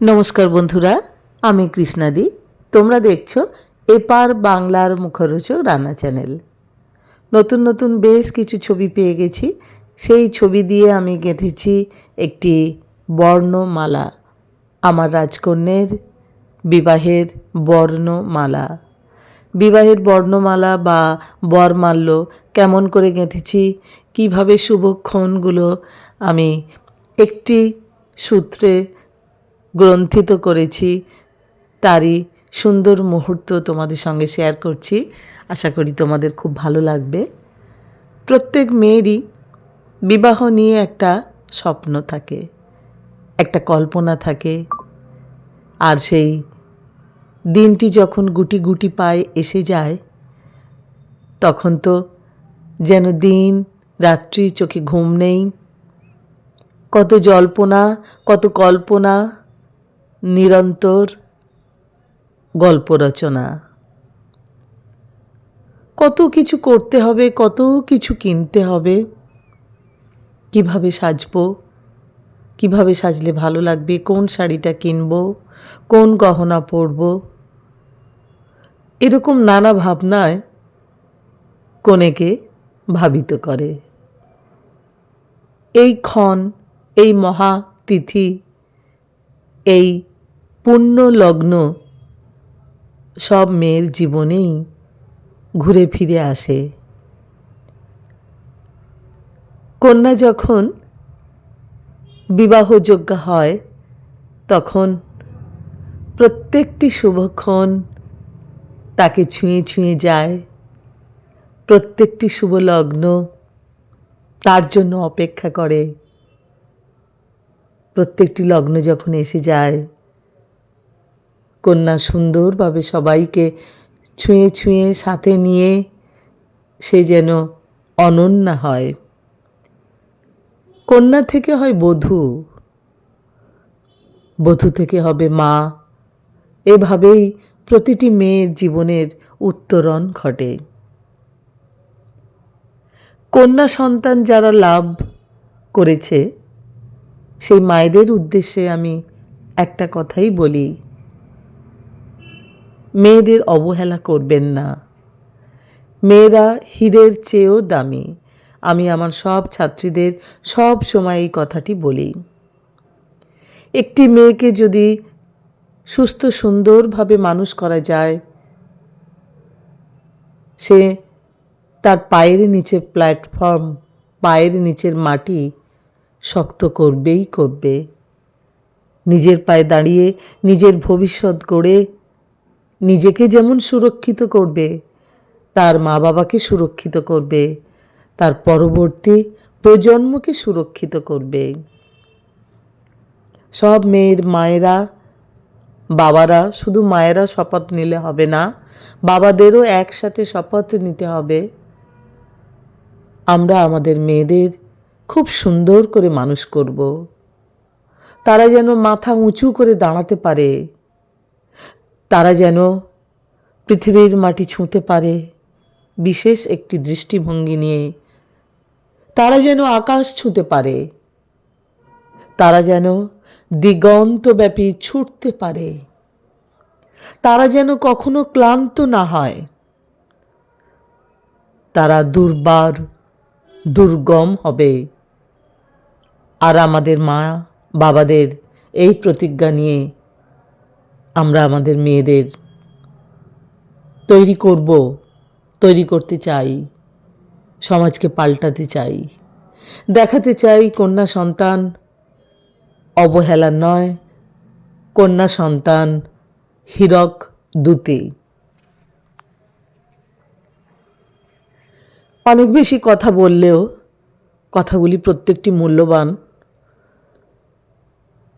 নমস্কার বন্ধুরা, আমি কৃষ্ণাদি। তোমরা দেখছ এপার বাংলার মুখরোচক রান্না চ্যানেল। নতুন নতুন বেশ কিছু ছবি পেয়ে গেছি। সেই ছবি দিয়ে আমি গেঁথেছি একটি বর্ণমালা, আমার রাজকন্যের বিবাহের বর্ণমালা। বিবাহের বর্ণমালা বা বরমাল্য কেমন করে গেঁথেছি, কীভাবে শুভক্ষণগুলো আমি একটি সূত্রে গ্রন্থিত করেছি, তারই সুন্দর মুহূর্ত তোমাদের সঙ্গে শেয়ার করছি। আশা করি তোমাদের খুব ভালো লাগবে। প্রত্যেক মেয়েরই বিবাহ নিয়ে একটা স্বপ্ন থাকে, একটা কল্পনা থাকে। আর সেই দিনটি যখন গুটি গুটি পায়ে এসে যায়, তখন তো যেন দিন রাত্রি চোখে ঘুম নেই। কত জল্পনা, কত কল্পনা নিরন্তর গল্প রচনা। কত কিছু করতে হবে, কত কিছু কিনতে হবে। কীভাবে সাজবো, কীভাবে সাজলে ভালো লাগবে, কোন শাড়িটা কিনব, কোন গহনা পরব। এরকম নানা ভাবনায় কনেকে ভাবিত করে। এই ক্ষণ, এই মহা তিথি, এই পুণ্য লগ্ন সব মেয়ের জীবনেই ঘুরে ফিরে আসে। কন্যা যখন বিবাহযোগ্য হয়, তখন প্রত্যেকটি শুভক্ষণ তাকে ছুঁয়ে ছুঁয়ে যায়। প্রত্যেকটি শুভ লগ্ন তার জন্য অপেক্ষা করে। প্রত্যেকটি লগ্ন যখন এসে যায় কন্যা সুন্দরভাবে সবাইকে ছুঁয়ে ছুঁয়ে সাথে নিয়ে সে যেন অনন্যা হয়। কন্যা থেকে হয় বধূ। বধূ থেকে হবে মা। এভাবেই প্রতিটি মেয়ের জীবনের উত্তরণ ঘটে। কন্যা সন্তান যারা লাভ করেছে, সেই মায়েদের উদ্দেশ্যে আমি একটা কথাই বলি। মেয়েদের অবহেলা করবেন না। মেয়েরা হীরের চেয়েও দামি। আমি আমার সব ছাত্রীদের সব সময় এই কথাটি বলি। একটি মেয়েকে যদি সুস্থ সুন্দরভাবে মানুষ করা যায়, সে তার পায়ের নিচে প্ল্যাটফর্ম, পায়ের নিচের মাটি শক্ত করবেই করবে। নিজের পায়ে দাঁড়িয়ে নিজের ভবিষ্যৎ গড়ে নিজেকে যেমন সুরক্ষিত করবে, তার মা বাবাকে সুরক্ষিত করবে, তার পরবর্তী প্রজন্মকে সুরক্ষিত করবে। সব মেয়ের মায়েরা, বাবারা শুধু মায়েরা শপথ নিলে হবে না, বাবাদেরও একসাথে শপথ নিতে হবে। আমরা আমাদের মেয়েদের খুব সুন্দর করে মানুষ করব। তারা যেন মাথা উঁচু করে দাঁড়াতে পারে। তারা যেন পৃথিবীর মাটি ছুঁতে পারে বিশেষ একটি দৃষ্টিভঙ্গি নিয়ে। তারা যেন আকাশ ছুঁতে পারে। তারা যেন দিগন্তব্যাপী ছুটতে পারে। তারা যেন কখনো ক্লান্ত না হয়। তারা দুর্বার দুর্গম হবে। আর আমাদের মা বাবাদের এই প্রতিজ্ঞা নিয়ে আমরা আমাদের মেয়েদের তৈরি করব, তৈরি করতে চাই, সমাজকে পাল্টাতে চাই, দেখাতে চাই কন্যা সন্তান অবহেলা নয়, কন্যা সন্তান হীরক দূতে। অনেক বেশি কথা বললেও কথাগুলি প্রত্যেকটি মূল্যবান।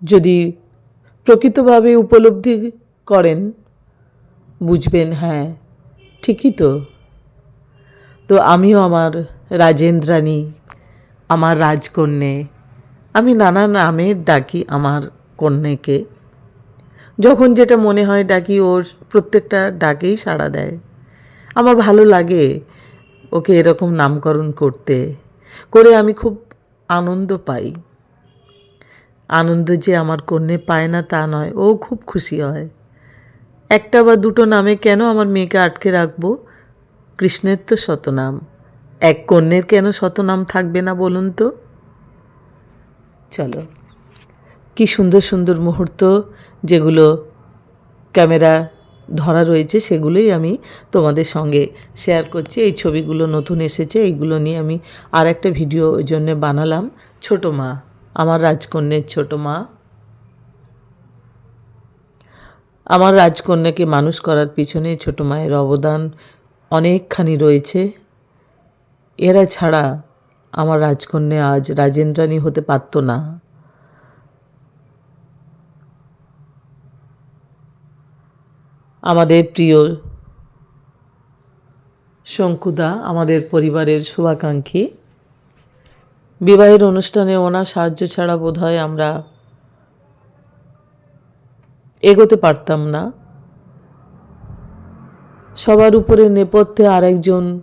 যদি প্রকৃতভাবে উপলব্ধি করেন, বুঝবেন হ্যাঁ ঠিকই তো। তো আমিও আমার রাজেন্দ্রাণী, আমার রাজকন্যে, আমি নানা নামে ডাকি আমার কন্যাকে। যখন যেটা মনে হয় ডাকি, ওর প্রত্যেকটা ডাকেই সাড়া দেয়। আমার ভালো লাগে ওকে এরকম নামকরণ করতে, করে আমি খুব আনন্দ পাই। আনন্দ যে আমার কন্যে পায় না তা নয়, ও খুব খুশি হয়। একটা বা দুটো নামে কেন আমার মেয়েকে আটকে রাখব? কৃষ্ণের তো শতনাম। এক কন্যের কেন শতনাম থাকবে না বলুন তো? চলো। কি সুন্দর সুন্দর মুহূর্ত যেগুলো ক্যামেরা ধরা রয়েছে, সেগুলোই আমি তোমাদের সঙ্গে শেয়ার করছি। এই ছবিগুলো নতুন এসেছে, এইগুলো নিয়ে আমি আর একটা ভিডিও ওই জন্যে বানালাম। ছোটো মা। আমার রাজকন্যের ছোট মা। আমার রাজকন্যাকে মানুষ করার পিছনে ছোট মায়ের অবদান অনেকখানি রয়েছে। এরা ছাড়া আমার রাজকন্যা আজ রাজেন্দ্রাণী হতে পারত না। আমাদের প্রিয় শঙ্কুদা, আমাদের পরিবারের শুভাকাঙ্ক্ষী বিবাহের অনুষ্ঠানে ওনার সাহায্য ছাড়া বোধহয় আমরা এগোতে পারতাম না। সবার উপরে নেপথ্যে আরেকজন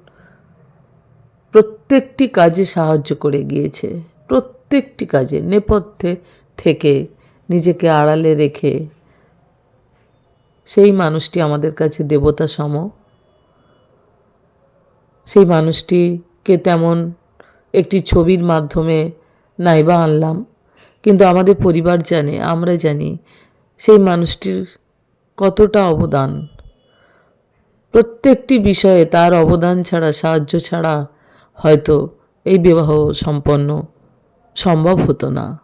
প্রত্যেকটি কাজে সাহায্য করে গিয়েছে। প্রত্যেকটি কাজে নেপথ্যে থেকে নিজেকে আড়ালে রেখে সেই মানুষটি আমাদের কাছে দেবতা সম সেই মানুষটিকে তেমন একটি ছবির মাধ্যমে নাইবা আনলাম। কিন্তু আমাদের পরিবার জানে, আমরা জানি সেই মানুষটির কতটা অবদান। প্রত্যেকটি বিষয়ে তার অবদান ছাড়া, সাহায্য ছাড়া হয়তো এই বিবাহ সম্পন্ন সম্ভব হতো না।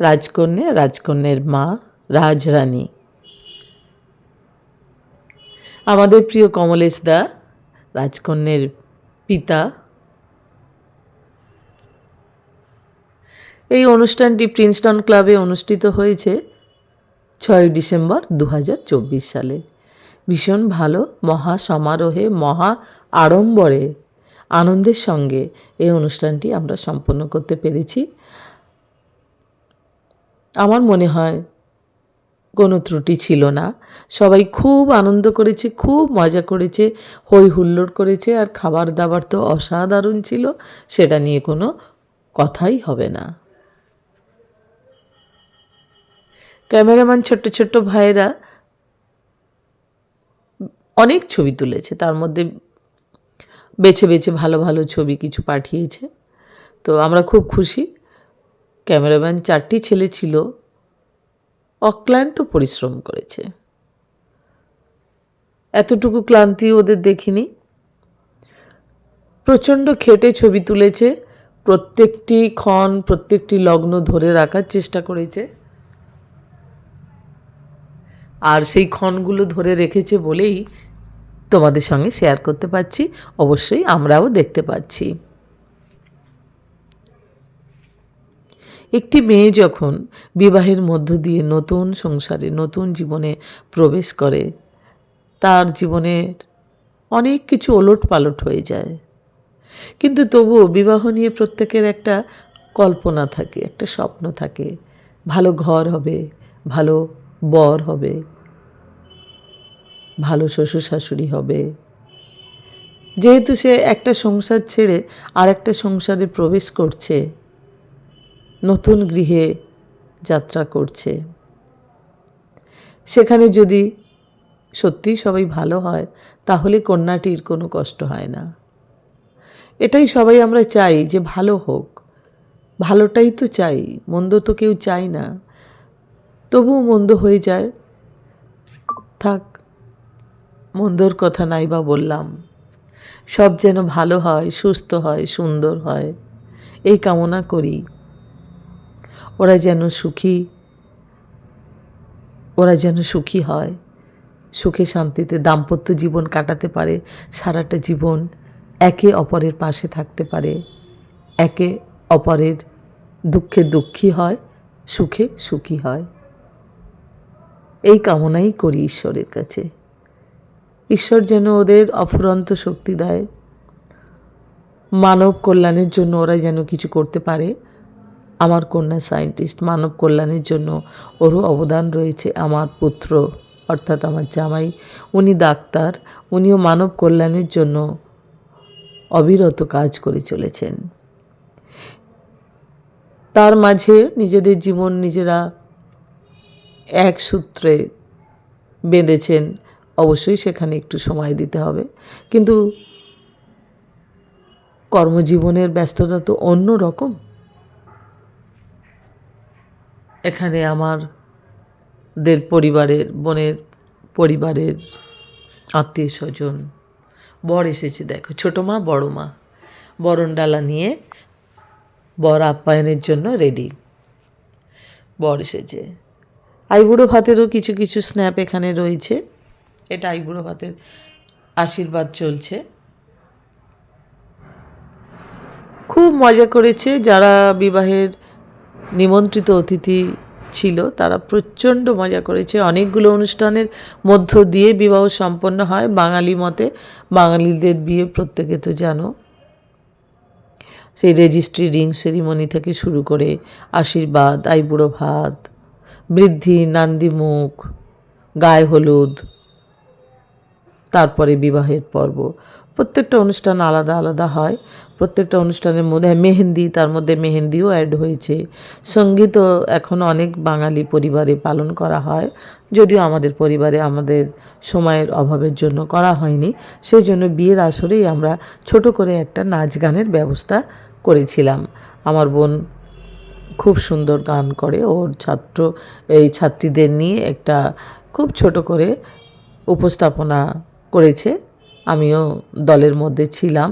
রাজকন্যা, রাজকন্যের মা, রাজরানী। আমাদের প্রিয় কমলেশ দা, রাজকন্যের পিতা। এই অনুষ্ঠানটি প্রিন্সটন ক্লাবে অনুষ্ঠিত হয়েছে ছয় ডিসেম্বর দু হাজার চব্বিশ সালে। ভীষণ ভালো মহা সমারোহে, মহা আড়ম্বরে আনন্দের সঙ্গে এই অনুষ্ঠানটি আমরা সম্পন্ন করতে পেরেছি। আমার মনে হয় কোনো ত্রুটি ছিল না। সবাই খুব আনন্দ করেছে, খুব মজা করেছে হই হুল্লোড় করেছে আর খাবার দাবার তো অসাধারণ ছিল, সেটা নিয়ে কোনো কথাই হবে না। ক্যামেরাম্যান ছোট্ট ছোট্ট ভাইয়েরা অনেক ছবি তুলেছে, তার মধ্যে বেছে বেছে ভালো ভালো ছবি কিছু পাঠিয়েছে। তো আমরা খুব খুশি। ক্যামেরাম্যান চারটি ছেলে ছিল। অক্লান্ত পরিশ্রম করেছে। এতটুকু ক্লান্তি ওদের দেখিনি। প্রচণ্ড খেটে ছবি তুলেছে, প্রত্যেকটি ক্ষণ, প্রত্যেকটি লগ্ন ধরে রাখার চেষ্টা করেছে। আর সেই ক্ষণগুলো ধরে রেখেছে বলেই তোমাদের সঙ্গে শেয়ার করতে পারছি। অবশ্যই আমরাও দেখতে পাচ্ছি। একটি মেয়ে যখন বিবাহের মধ্য দিয়ে নতুন সংসারে, নতুন জীবনে প্রবেশ করে, তার জীবনের অনেক কিছু ওলট পালট হয়ে যায়। কিন্তু তবুও বিবাহ নিয়ে প্রত্যেকের একটা কল্পনা থাকে, একটা স্বপ্ন থাকে। ভালো ঘর হবে, ভালো বর হবে, ভালো শ্বশুর শাশুড়ি হবে। যেহেতু সে একটা সংসার ছেড়ে আর একটা সংসারে প্রবেশ করছে নতুন গৃহে যাত্রা করছে। সেখানে যদি সত্যিই সবাই ভালো হয়, তাহলে কন্যাটির কোনো কষ্ট হয় না। এটাই সবাই আমরা চাই যে ভালো হোক। ভালোটাই তো চাই, মন্দ তো কেউ চাই না। তবুও মন্দ হয়ে যায়। থাক, মন্দর কথা নাই বা বললাম। সব যেন ভালো হয়, সুস্থ হয়, সুন্দর হয়, এই কামনা করি। ওরা যেন সুখী, ওরা যেন সুখী হয়। সুখে শান্তিতে দাম্পত্য জীবন কাটাতে পারে, সারাটা জীবন একে অপরের পাশে থাকতে পারে। একে অপরের দুঃখে দুঃখী হয়, সুখে সুখী হয়। এই কামনাই করি ঈশ্বরের কাছে। ঈশ্বর যেন ওদের অফুরন্ত শক্তি দেয়। মানব কল্যাণের জন্য ওরা যেন কিছু করতে পারে। আমার কন্যা সায়েন্টিস্ট মানব কল্যাণের জন্য ওরও অবদান রয়েছে আমার পুত্র, অর্থাৎ আমার জামাই। উনি ডাক্তার, উনিও মানব কল্যাণের জন্য অবিরত কাজ করে চলেছেন। তার মাঝে নিজেদের জীবন নিজেরা এক সূত্রে বেঁধেছেন। অবশ্যই সেখানে একটু সময় দিতে হবে। কিন্তু কর্মজীবনের ব্যস্ততা তো অন্য রকম। এখানে আমার দের পরিবারের, বোনের পরিবারের আত্মীয় স্বজন, বর এসেছে দেখো, ছোটো মা, বড় মা। বরণ ডালা নিয়ে বর আপ্যায়নের জন্য রেডি বর এসেছে। আইবুড়ো ভাতেরও কিছু কিছু স্ন্যাপ এখানে রয়েছে। এটা আইবুড়ো ভাতের আশীর্বাদ চলছে। খুব মজা করেছে যারা বিবাহের নিমন্ত্রিত অতিথি ছিল, তারা প্রচণ্ড মজা করেছে। অনেকগুলো অনুষ্ঠানের মধ্য দিয়ে বিবাহ সম্পন্ন হয় বাঙালি মতে। বাঙালিদের বিয়ে প্রত্যেকে তো জানো। সেই রেজিস্ট্রি রিং সেরিমনি থেকে শুরু করে আশীর্বাদ আইবুড়ো ভাত, বৃদ্ধি নান্দিমুখ গায়ে হলুদ, তারপরে বিবাহের পর্ব। প্রত্যেকটা অনুষ্ঠান আলাদা আলাদা হয়। প্রত্যেকটা অনুষ্ঠানের মধ্যে মেহেন্দি, তার মধ্যে মেহেন্দিও অ্যাড হয়েছে। সঙ্গীতও এখন অনেক বাঙালি পরিবারে পালন করা হয়। যদিও আমাদের পরিবারে আমাদের সময়ের অভাবের জন্য করা হয়নি। সেই জন্য বিয়ের আসরেই আমরা ছোট করে একটা নাচ গানের ব্যবস্থা করেছিলাম। আমার বোন খুব সুন্দর গান করে। ওর ছাত্র, এই ছাত্রীদের নিয়ে একটা খুব ছোট করে উপস্থাপনা করেছে। আমিও দলের মধ্যে ছিলাম।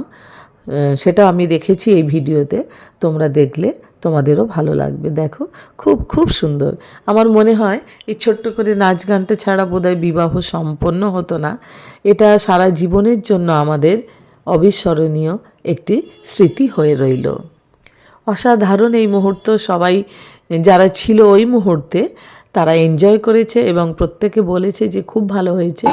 সেটা আমি রেখেছি এই ভিডিওতে। তোমরা দেখলে তোমাদেরও ভালো লাগবে। দেখো, খুব খুব সুন্দর। আমার মনে হয় এই ছোট্ট করে নাচ গানটা ছাড়া বোধহয় বিবাহ সম্পন্ন হতো না। এটা সারা জীবনের জন্য আমাদের অবিস্মরণীয় একটি স্মৃতি হয়ে রইল। অসাধারণ এই মুহূর্ত সবাই, যারা ছিল ওই মুহূর্তে, তারা এনজয় করেছে এবং প্রত্যেকে বলেছে যে খুব ভালো হয়েছে।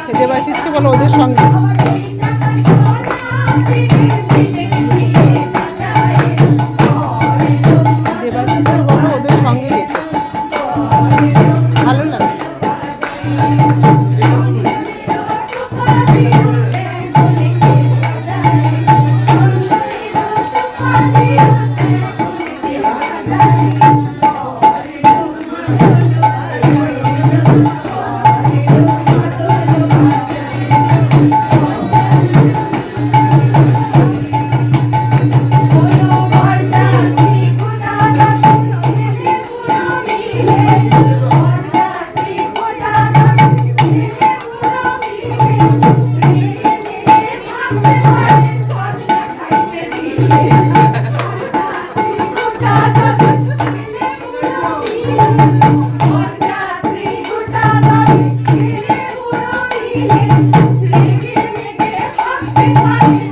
ওকে দেবাশিসকে বলো ওদের সঙ্গে। Bye.